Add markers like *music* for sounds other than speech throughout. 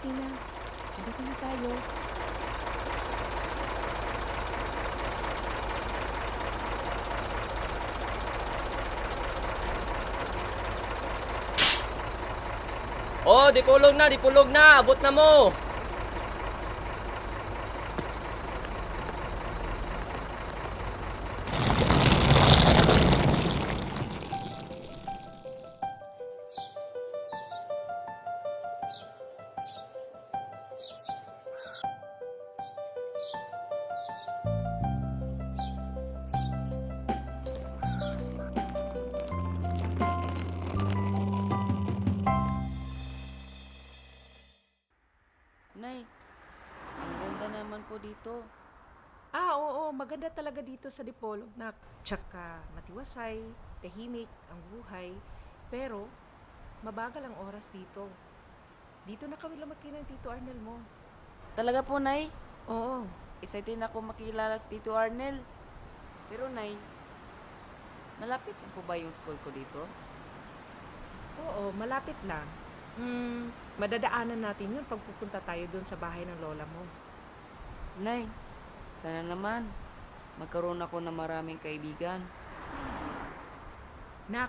Gising na. Nandito na tayo. Oh, dipulog na, dipulog na. Abot na mo. Dito sa Dipolog na tsaka matiwasay, tahimik ang buhay, pero mabagal ang oras dito. Dito na kami lumaki ng Tito Arnel mo. Talaga po, Nay. Oo, Excited ako makilala si Tito Arnel. Pero, Nay, malapit lang po ba yung school ko dito? oo, malapit lang. Hmm, madadaanan natin yun pag pupunta tayo doon sa bahay ng lola mo. Nay, sana naman magkaroon ako ng maraming kaibigan. Nak,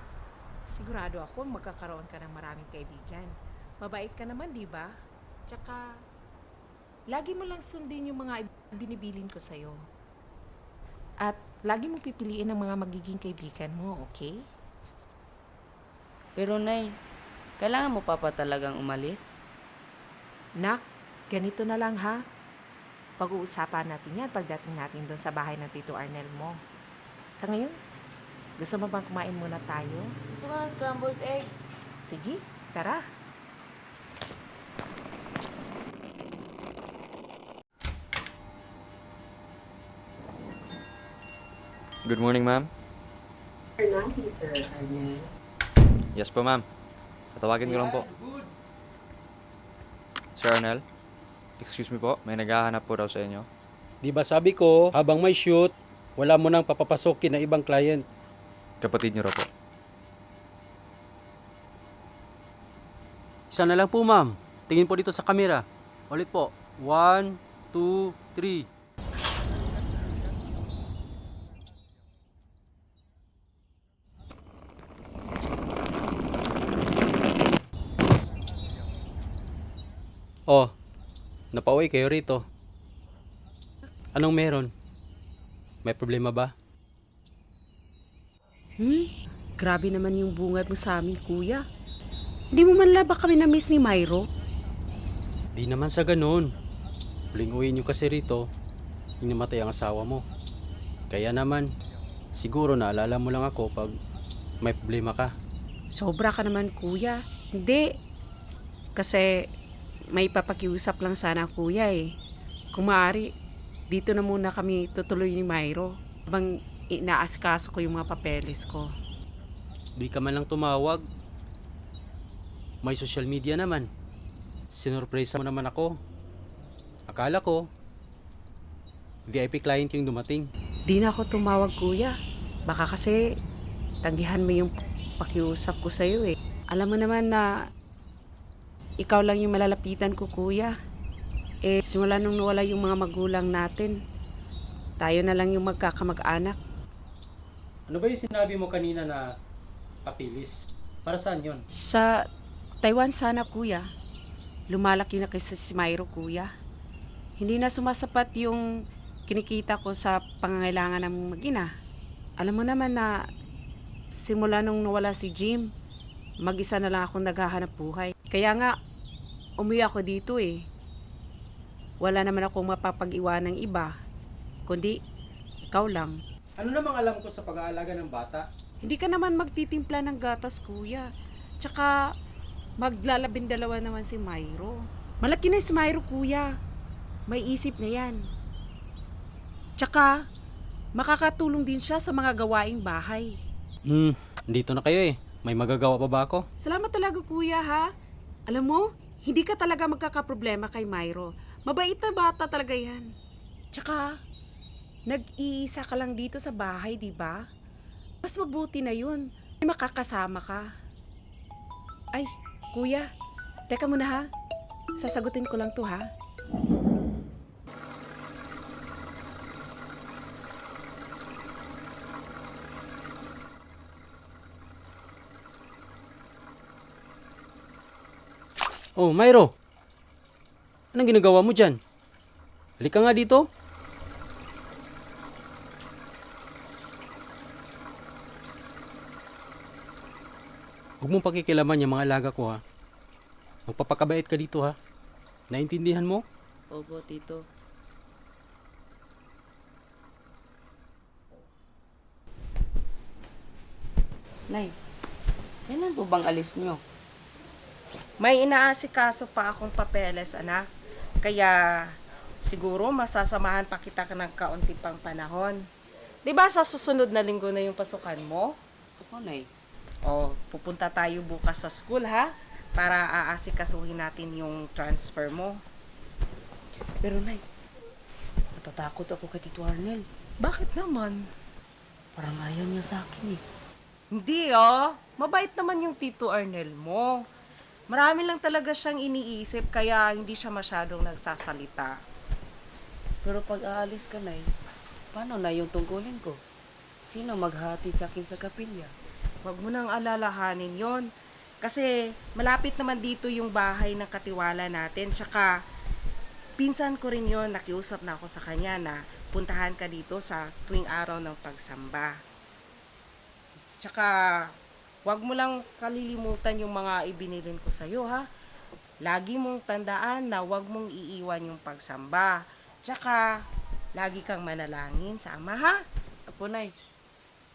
sigurado ako magkakaroon ka ng maraming kaibigan. Mabait ka naman, di ba? Tsaka, lagi mo lang sundin yung mga binibilin ko sa'yo. At lagi mo pipiliin ang mga magiging kaibigan mo, okay? Pero, Nay, kailangan mo pa pa talagang umalis? Nak, ganito na lang ha. Pag-uusapan natin yan pagdating natin doon sa bahay ng Tito Arnel mo. Sa ngayon, gusto mo bang kumain muna tayo? Gusto ko ng scrambled egg. Sige, tara. Good morning, ma'am. Nasi, Sir Arnel. Yes po, ma'am. Tatawagin ko lang po. Sir Arnel, excuse me po, may naghahanap po daw sa inyo. Di ba sabi ko, habang may shoot, wala mo nang papapasokin na ibang client. Kapatid niyo raw po. Isa na lang po, ma'am. Tingin po dito sa camera. Ulit po. One, two, three. Oh, napauwi kayo rito. Anong meron? May problema ba? Hmm? Grabe naman yung bungad mo sa amin, kuya. Hindi mo man lang ba kami na-miss ni Myro? Di naman sa ganun. Huling uwi niyo kasi rito, yung namatay ang asawa mo. Kaya naman, siguro naalala mo lang ako pag may problema ka. Sobra ka naman, kuya. Hindi. Kasi may papakiusap lang sana, kuya eh. Kung maaari, dito na muna kami tutuloy ni Myro. Habang inaasikaso ko yung mga papeles ko. Di ka man lang tumawag. May social media naman. Sinurpresa mo naman ako. Akala ko, VIP client yung dumating. Di na ako tumawag, kuya. Baka kasi tanggihan mo yung pakiusap ko sa'yo eh. Alam mo naman na ikaw lang yung malalapitan ko, kuya. Eh, simula nung nawala yung mga magulang natin, tayo na lang yung magkakamag-anak. Ano ba yung sinabi mo kanina na papilis? Para saan yon? Sa Taiwan sana, kuya. Lumalaki na kasi si Myro, kuya. Hindi na sumasapat yung kinikita ko sa pangangailangan ng mag-ina. Alam mo naman na simula nung nawala si Jim, mag-isa na lang akong naghahanap buhay. Kaya nga, umuwi ako dito eh. Wala naman akong mapapag-iwan ng iba, kundi ikaw lang. Ano namang alam ko sa pag-aalaga ng bata? Hindi ka naman magtitimpla ng gatas, kuya. Tsaka, maglalabing dalawa naman si Myro. Malaki na si Myro, kuya. May isip na yan. Tsaka, makakatulong din siya sa mga gawaing bahay. Hmm, dito na kayo eh. May magagawa pa ba ako? Salamat talaga, kuya, ha? Alam mo, hindi ka talaga magkakaproblema kay Myro. Mabait na bata talaga yan. Tsaka, nag-iisa ka lang dito sa bahay, di ba? Mas mabuti na yun. May makakasama ka. Ay, kuya, Teka muna ha. Sasagutin ko lang to ha. Oh, Myro. Anong ginagawa mo dyan? Halika nga dito. Huwag mong pakikilaman yung mga alaga ko ha. Magpapakabait ka dito ha. Naintindihan mo? Opo, tito. Nay, kailan po bang alis nyo? May inaasikaso pa akong papeles, anak. Kaya siguro masasamahan pa kita ka ng kaunti pang panahon. 'Di ba sa susunod na linggo na yung pasukan mo? Opo, Nay. O, pupunta tayo bukas sa school ha para aasikasuhin natin yung transfer mo. Pero Nay, natatakot ako kay Tito Arnel. Bakit naman? Parang ayaw niya sa akin eh. Hindi ah. Mabait naman yung Tito Arnel mo. Marami lang talaga siyang iniisip kaya hindi siya masyadong nagsasalita. Pero pag aalis ka, Nay, paano na yung tungkulin ko? Sino maghatid sa akin sa kapilya? Huwag mo nang alalahanin yon. Kasi malapit naman dito yung bahay ng katiwala natin. Tsaka, pinsan ko rin yon nakiusap na ako sa kanya na puntahan ka dito sa tuwing araw ng pagsamba. Tsaka, huwag mo lang kalilimutan yung mga ibinilin ko sa'yo, ha? Lagi mong tandaan na huwag mong iiwan yung pagsamba. Tsaka, lagi kang manalangin sa Ama, ha? Apo, Nay.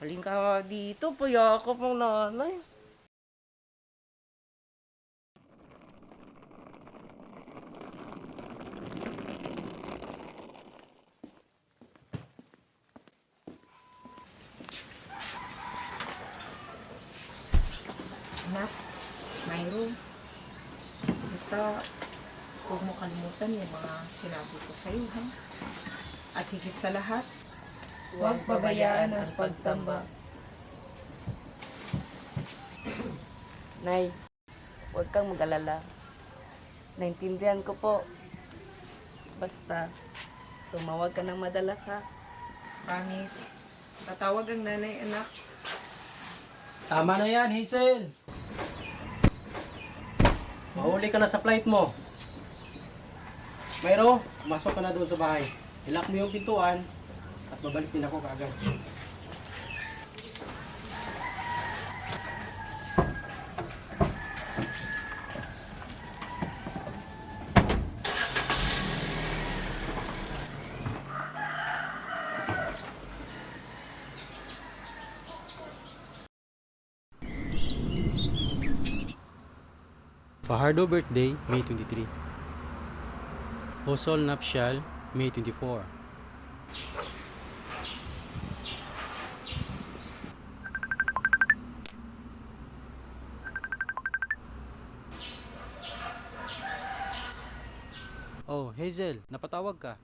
Haling ka dito, puyo ako pong nanay. Anak, Myro, basta huwag mo kalimutan yung mga sinabi ko sa'yo, ha? At higit sa lahat, Huwag pabayaan ang pagsamba. Nay, huwag kang mag-alala. Naintindihan ko po. Basta, tumawag ka ng madalas ha. Promise. Tatawag ang nanay, anak. Tama na yan, Hazel. Mahuli ka na sa flight mo. Mayro, masok ka na doon sa bahay. Ilak mo yung pintuan at babalik din ako kaagad. Fajardo birthday, May 23. Hosol Napsyal, May 24. Oh, Hazel, napatawag ka.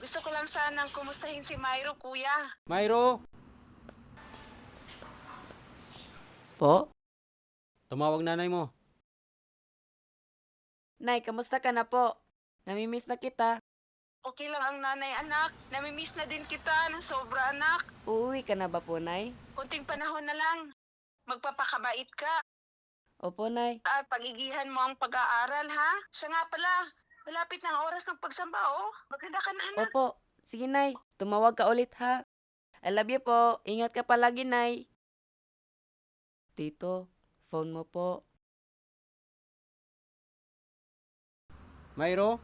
Gusto ko lang sanang kumustahin si Myro, kuya. Myro, Po? Tumawag nanay mo. Nay, kamusta ka na po? Namimiss na kita. Okay lang ang nanay, anak. Namimiss na din kita ng sobra, anak. Uuwi ka na ba po, Nay? Kunting panahon na lang. Magpapakabait ka Opo, Nay. at pagigihan mo ang pag-aaral, ha? Siya nga pala, malapit na ang oras ng pagsamba, oh. Maganda ka na, anak. Opo. Sige, Nay. Tumawag ka ulit, ha? I love you po. Ingat ka palagi, Nay. Tito, phone mo po. Myro,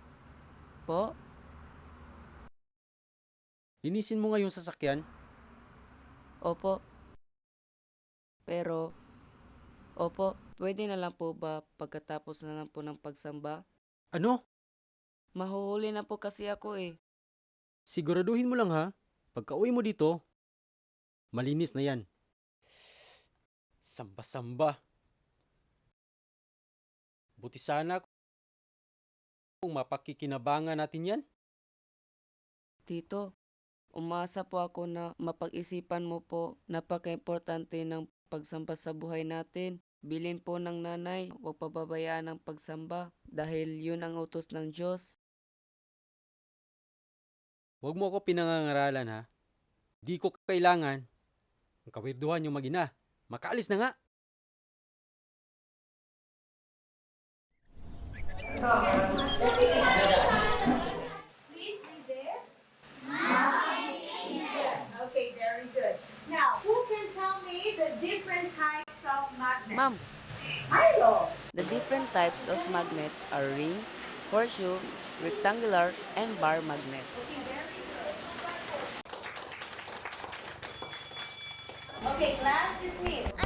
Po? linisin mo nga yung sasakyan. Opo. Pero, opo, pwede na lang po ba pagkatapos na lang po ng pagsamba? Ano? Mahuhuli na po kasi ako eh. Siguraduhin mo lang ha. Pagka uwi mo dito, malinis na yan. Samba-samba. Buti sana kung mapakikinabangan natin yan. Tito, umasa po ako na mapag-isipan mo po napaka-importante ng pagsamba sa buhay natin Bilin po ng nanay, huwag pababayaan ang pagsamba dahil yun ang utos ng Diyos. Huwag mo ako pinangangaralan ha. Di ko kailangan. Ang kawirduhan yung magina. Makaalis na nga. Please read this. Okay, very good. Now, who can tell me the different types of magnets? Ma'am, Milo. the different types of magnets are ring, horseshoe, rectangular, and bar magnets. Okay, class dismissed.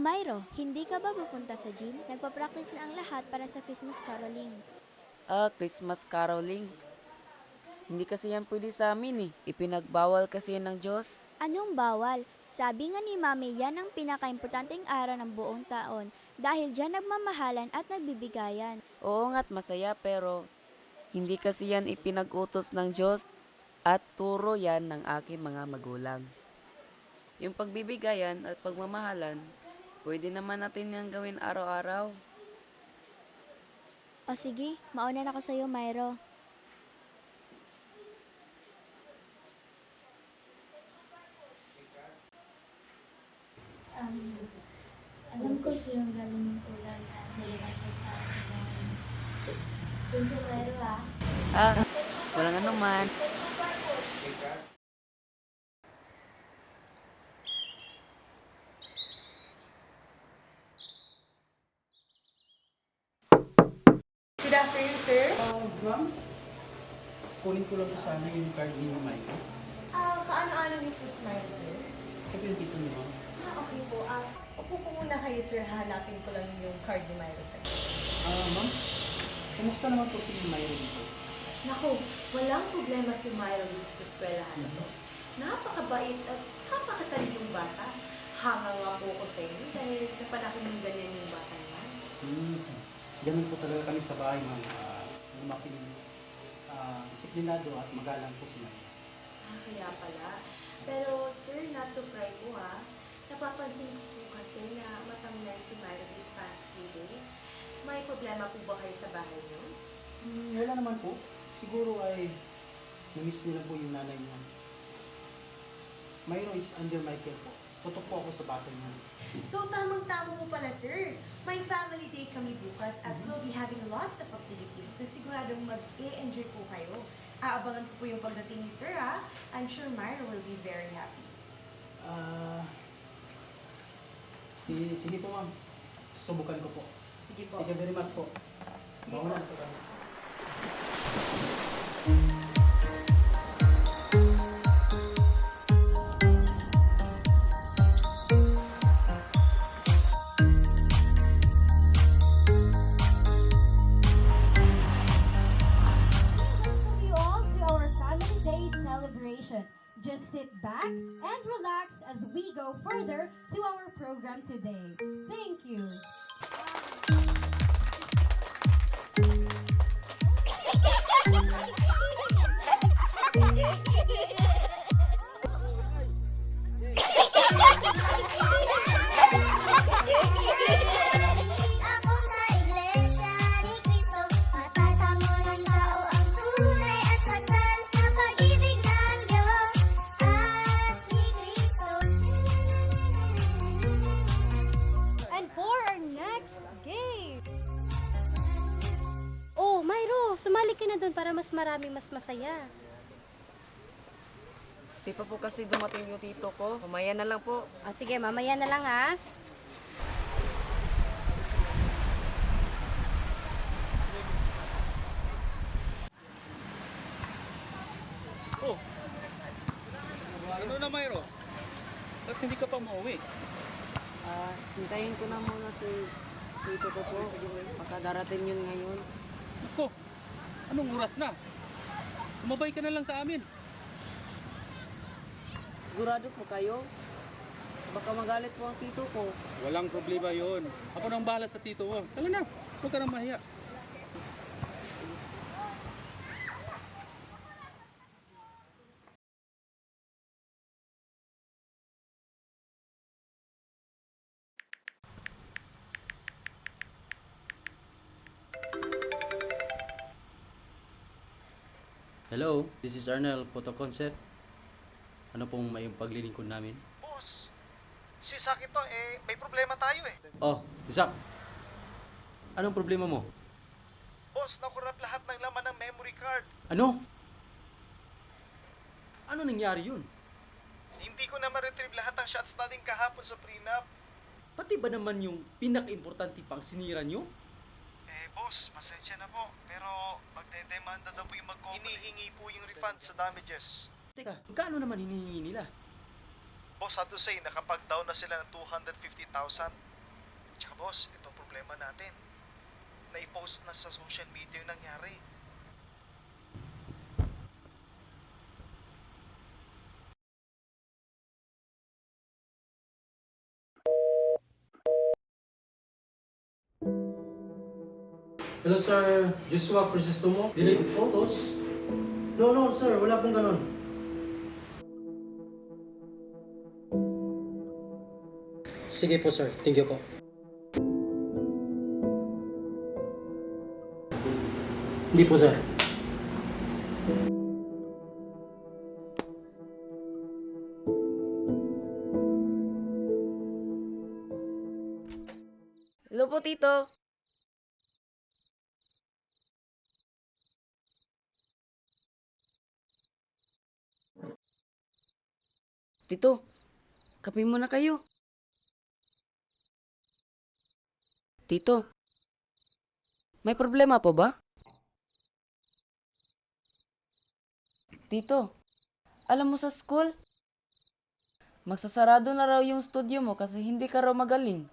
Myro, hindi ka ba pupunta sa gym? Nagpa-practice na ang lahat para sa Christmas caroling. Ah, Christmas caroling. Hindi kasi yan pwede sa amin eh. Ipinagbawal kasi yan ng Diyos. Anong bawal? Sabi nga ni Mami, yan ang pinakaimportanteng araw ng buong taon dahil diyan nagmamahalan at nagbibigayan. Oo nga't masaya pero hindi kasi yan ipinag-utos ng Diyos at turo yan ng aking mga magulang. Yung pagbibigayan at pagmamahalan, pwede naman natin yan gawin araw-araw. O sige, mauna na ako sa'yo, Myro. Um, alam ko siyang galing ng ulan na nilagay ko sa akin. Thank you, Mero, ah. Ah, walang anuman. Good afternoon, sir. Uh, ma'am, kunin ko lang sana yung card ni Mike. Ah, kaano-ano niyo po si Milo, sir? Ito yung dito niyo, ma'am. Ah, okay po. Ah, upo po muna kayo, sir. Hanapin ko lang yung card ni Milo sa Ah, ma'am, kumusta naman po si Myro dito? Naku, walang problema si Myra dito sa eskwelahan na to. Napakabait at napakatalinong bata. Hanga nga po ko sa inyo dahil napalaki ng ganyan yung bata niya. Hmm, ganun po talaga kami sa bahay, ma'am. Uh, lumaking ah, disiplinado at magalang po si Myro. Ah, kaya pala. Pero sir, not to cry po ha. Napapansin ko po kasi na matamlay si Myra these past few days. May problema po ba kayo sa bahay niyo? Hmm, wala naman po. Siguro ay namiss niyo lang po yung nanay niya. Myro is under my care po. Tutok po ako sa bata niya. So, tamang-tama po pala, sir. May family day kami bukas at we'll be having lots of activities na siguradong mag-e-enjoy po kayo. Aabangan ko po yung pagdating ni sir, ha? I'm sure Myra will be very happy. Ah, si, sige po ma'am. Susubukan ko po. Sige po. Thank you very much po. Sige po. Po tayo. Back mm. and relax as we go further to our program today. Thank you. Para mas masaya. Di pa po kasi dumating yung tito ko. Mamaya na lang po. Ah, sige, mamaya na lang ha. Ano na, Myro? Ba't hindi ka pa mauwi? Ah, hintayin ko na muna si tito ko po. Baka darating yun ngayon. Ako, anong oras na? Sumabay ka na lang sa amin. Sigurado po kayo? Baka magalit po ang tito ko. Walang problema yon. Ako nang bahala sa tito mo. Tala na, huwag ka nang mahiya. Hello, this is Arnel, photo concert. Ano pong may paglilingkod namin? Boss, si Saki to, eh, may problema tayo eh. Oh, Isaac. Anong problema mo? Boss, nakurap lahat ng laman ng memory card. Ano? Ano nangyari yun? Hindi ko na ma-retrieve lahat ng shots natin kahapon sa prenup. Pati ba naman yung pinaka-importante pang sinira nyo? Boss, pasensya na po. Pero magdedemanda daw po yung mag Hinihingi po yung refund sa damages. Teka, magkano naman hinihingi nila? Boss, had to say, nakapag-down na sila ng 250,000. Tsaka boss, itong problema natin. Na-post na sa social media yung nangyari. Hello sir, Joshua Crisostomo. Delete photos? No, no sir, wala pong ganon. Sige po sir, thank you po. Hindi po sir. Hello po, tito. Tito, kape muna kayo. Tito, may problema po ba? Tito, alam mo sa school, magsasarado na raw yung studio mo kasi hindi ka raw magaling.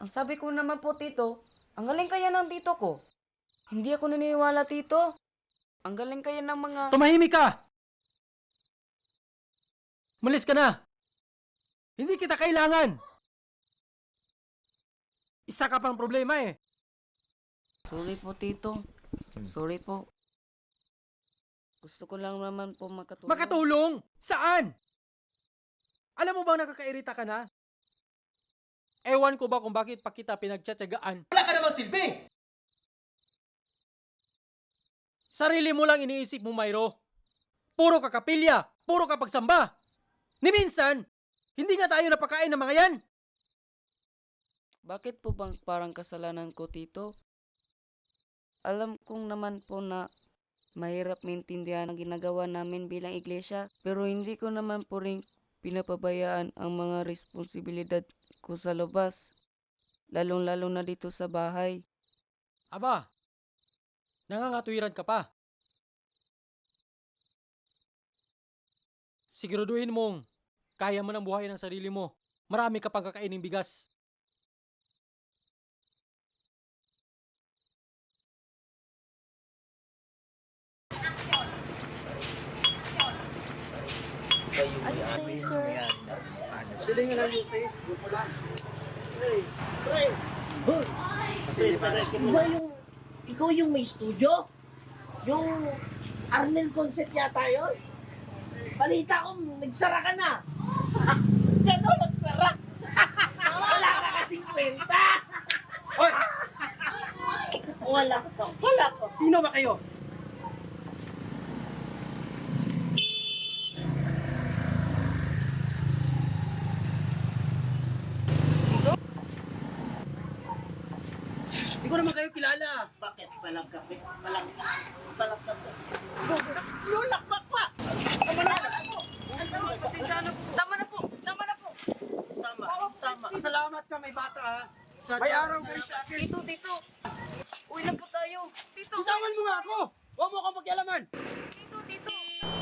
Ang sabi ko naman po, tito, ang galing kaya ng tito ko. Hindi ako naniniwala, tito. Ang galing kaya ng mga... Tumahimik ka! Malis ka na! Hindi kita kailangan! Isa ka pang problema eh. Sorry po, tito. Sorry po. Gusto ko lang naman po makatulong. Makatulong? Saan? Alam mo bang nakakairita ka na? Ewan ko ba kung bakit pa kita pinagtsatsagaan. Wala ka namang silbi! Sarili mo lang iniisip mo, Mayro. Puro ka kapilya, puro ka pagsamba. Ni minsan, hindi nga tayo napakain ng mga yan. Bakit po bang parang kasalanan ko, tito? Alam kong naman po na mahirap maintindihan ang ginagawa namin bilang iglesia, pero hindi ko naman po rin pinapabayaan ang mga responsibilidad ko sa labas, lalong-lalo na dito sa bahay. Aba, nangangatwiran ka pa. Siguraduhin mong kaya mo ng buhay ng sarili mo. Marami ka pang bigas. Ikaw yung may studio? Yung Arnel Concept yata yun? Balita ko, nagsara ka na. *laughs* Gano'n, nagsara. Wala ka kasing kwenta. Hoy! Wala ko. Wala ko. Sino ba kayo? Hindi ko naman kayo kilala. Bakit? Walang kape? Walang kape? Walang kape? Lulakbak pa! Wala na ako. Tama na po! Tama na po! Tama, tama. Salamat ka, may bata ha. May araw kayo sa akin. Tito, tito! Uwi na po tayo! Tito! Bitawan mo nga ako! Huwag mo akong pakialaman! Tito, tito!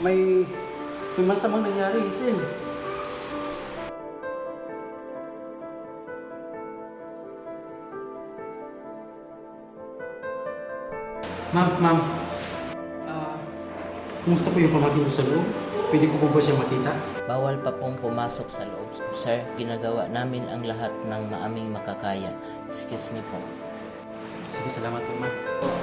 May, may masamang nangyari, Hazel. Ma'am, ma'am. Ah, kumusta po yung pamangkin ko sa loob? Pwede ko po ba siya makita? Bawal pa pong pumasok sa loob. Sir, ginagawa namin ang lahat ng maaming makakaya. Excuse me po. Sige, salamat po, ma'am.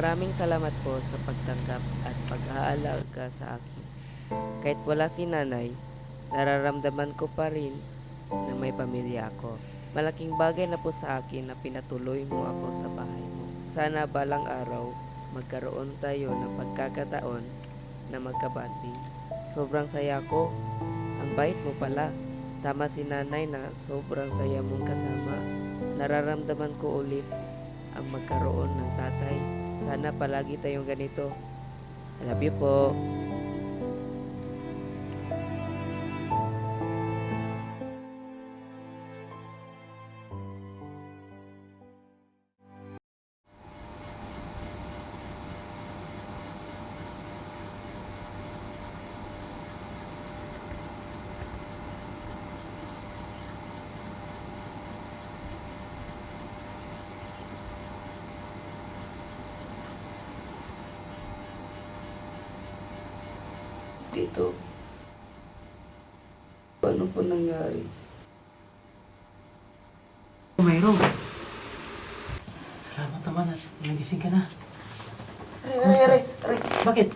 Maraming salamat po sa pagtanggap at pag-aalaga sa akin. Kahit wala si nanay, nararamdaman ko pa rin na may pamilya ako. Malaking bagay na po sa akin na pinatuloy mo ako sa bahay mo. Sana balang araw, magkaroon tayo ng pagkakataon na magkabanding. Sobrang saya ko. Ang bait mo pala. Tama si nanay na sobrang saya mong kasama. Nararamdaman ko ulit ang magkaroon ng tatay. Sana palagi tayong ganito. I love you po. Ano po nangyari? Mayroon. Salamat naman at nagising ka na. Aray, aray, aray, aray. Bakit?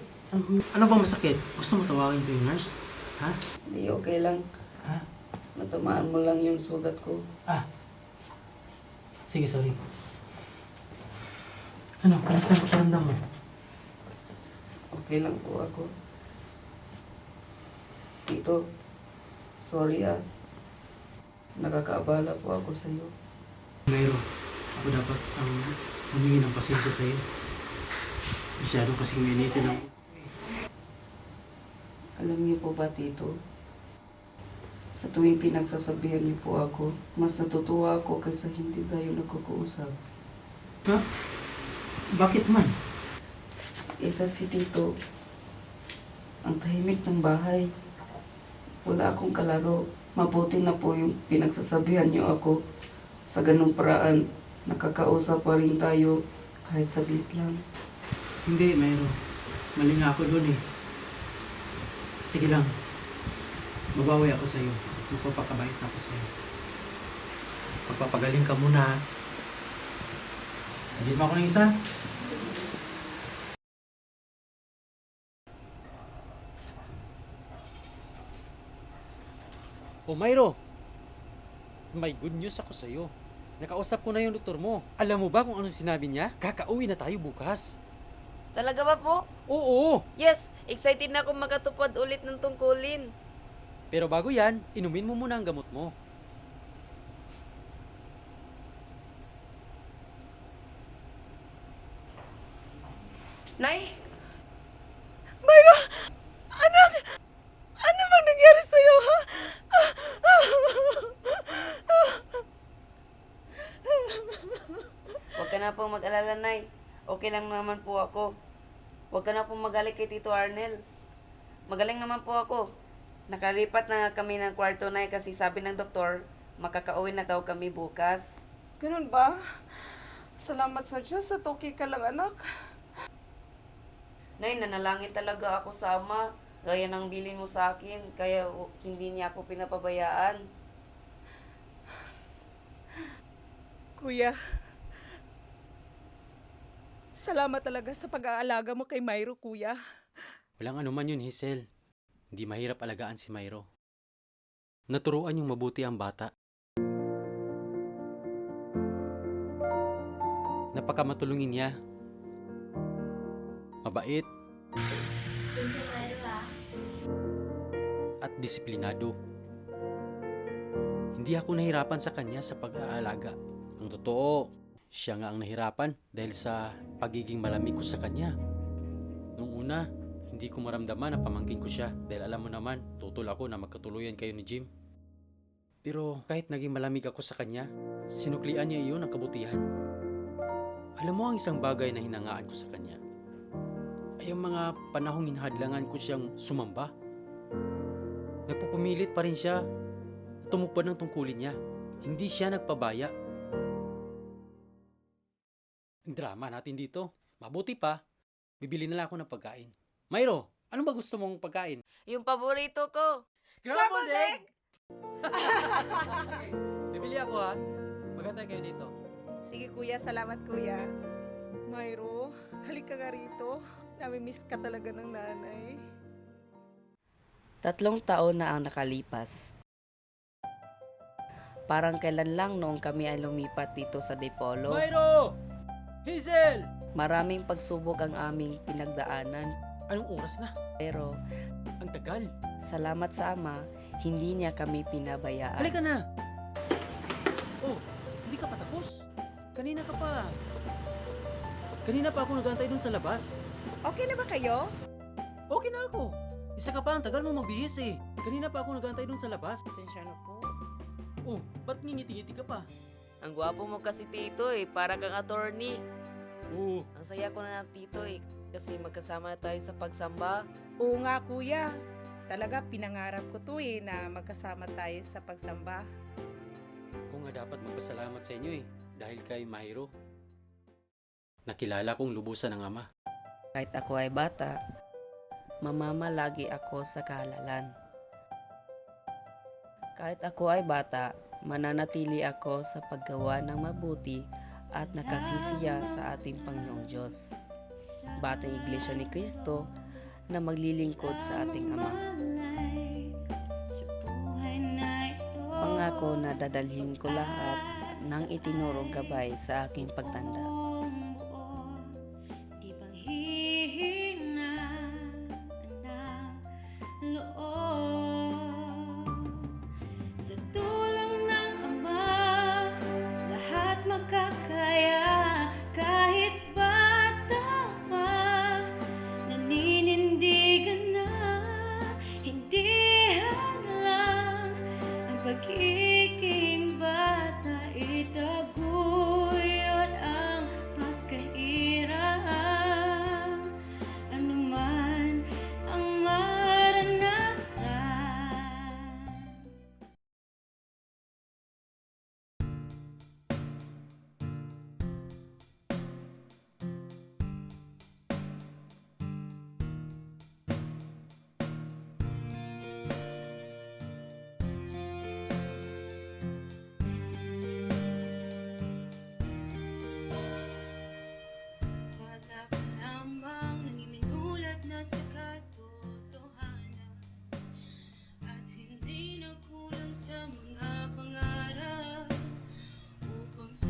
Ano bang masakit? Gusto mo tawagin ko yung nurse? Ha? Hindi okay lang. Ha? Natamaan mo lang yung sugat ko. Ah. Sige, sorry. Ano? Kamusta ang pakiramdam mo? Okay lang po ako. Tito, sorry ah. Nakakaabala po ako sa iyo. Mayroon. Ako dapat ang humingi ng pasensya sa iyo. Masyado kasing minitin ang... Alam niyo po ba, Tito? Sa tuwing pinagsasabihan niyo po ako, mas natutuwa ako kaysa hindi tayo nagkukuusap. Ha? Bakit man? Ito si Tito. Ang tahimik ng bahay. Wala akong kalaro. Mabuti na po yung pinagsasabihan niyo ako. Sa ganung paraan, nakakausap pa rin tayo kahit saglit lang. Hindi, mayroon. Mali nga ako doon eh. Sige lang. Mabawi ako sa iyo. Magpapakabait ako sa iyo. Magpapagaling ka muna. Sabihin mo ako ng isa. Oh, Mayro! May good news ako sa iyo. Nakausap ko na yung doktor mo. Alam mo ba kung ano sinabi niya? Kakauwi na tayo bukas. Talaga ba po? Oo! Yes! Excited na ako makatupad ulit ng tungkulin. Pero bago yan, inumin mo muna ang gamot mo. Nay! Mayra! Anak! Ano bang nangyari sa'yo, ha? Huwag ka na pong mag-alala, Nay. Okay lang naman po ako. Huwag ka na pong magalit kay Tito Arnel. Magaling naman po ako. Nakalipat na kami ng kwarto, Nay, kasi sabi ng doktor, makakauwi na daw kami bukas. Ganun ba? Salamat sa Diyos at okay ka lang, anak. Nay, nanalangin talaga ako sa Ama. Gaya ng bilin mo sa akin, kaya hindi niya ako pinapabayaan. Kuya, Salamat talaga sa pag-aalaga mo kay Myro, kuya. Walang anuman yun, Hazel. Hindi mahirap alagaan si Myro. Naturuan yung mabuti ang bata. Napakamatulungin niya. Mabait. At disiplinado. Hindi ako nahirapan sa kanya sa pag-aalaga. Ang totoo, siya nga ang nahirapan dahil sa pagiging malamig ko sa kanya. Nung una, hindi ko maramdaman na pamangkin ko siya dahil alam mo naman, tutol ako na magkatuluyan kayo ni Jim. Pero kahit naging malamig ako sa kanya, sinuklian niya iyon ng kabutihan. Alam mo ang isang bagay na hinangaan ko sa kanya? Ay ang mga panahong hinahadlangan ko siyang sumamba. Nagpupumilit pa rin siya tumupad ng tungkulin niya. Hindi siya nagpabaya. Drama natin dito. Mabuti pa, bibili na lang ako ng pagkain. Mayro, ano ba gusto mong pagkain? Yung paborito ko. Scrambled egg! Sige, *laughs* bibili ako ha. Magantay kayo dito. Sige, kuya. Salamat, kuya. Myro, halika nga rito. Nami-miss ka talaga ng nanay. Tatlong taon na ang nakalipas. Parang kailan lang noong kami ay lumipat dito sa Dipolo. Mayro! Hazel! Maraming pagsubok ang aming pinagdaanan. Anong oras na? Pero Ang tagal. salamat sa Ama, hindi niya kami pinabayaan. Halika na! Oh, hindi ka pa tapos. Kanina ka pa. Kanina pa ako nagantay dun sa labas. Okay na ba kayo? Okay na ako. Isa ka pa, ang tagal mo magbihis eh. Kanina pa ako nagantay dun sa labas. Pasensya na po. Oh, ba't ngingiti-ngiti ka pa? Ang gwapo mo kasi tito eh, para kang attorney. Oo. Ang saya ko na ng tito eh, kasi magkasama na tayo sa pagsamba. Oo nga, kuya. Talaga, pinangarap ko to eh, na magkasama tayo sa pagsamba. Ako nga dapat magpasalamat sa inyo eh, dahil kay Mayro. Nakilala kong lubusan ng ama. Kahit ako ay bata, mamamalagi ako sa kahalalan. Kahit ako ay bata, mananatili ako sa paggawa ng mabuti at nakasisiya sa ating Panginoong Diyos. Batang Iglesia ni Kristo na maglilingkod sa ating Ama. Pangako na dadalhin ko lahat ng itinurong gabay sa aking pagtanda.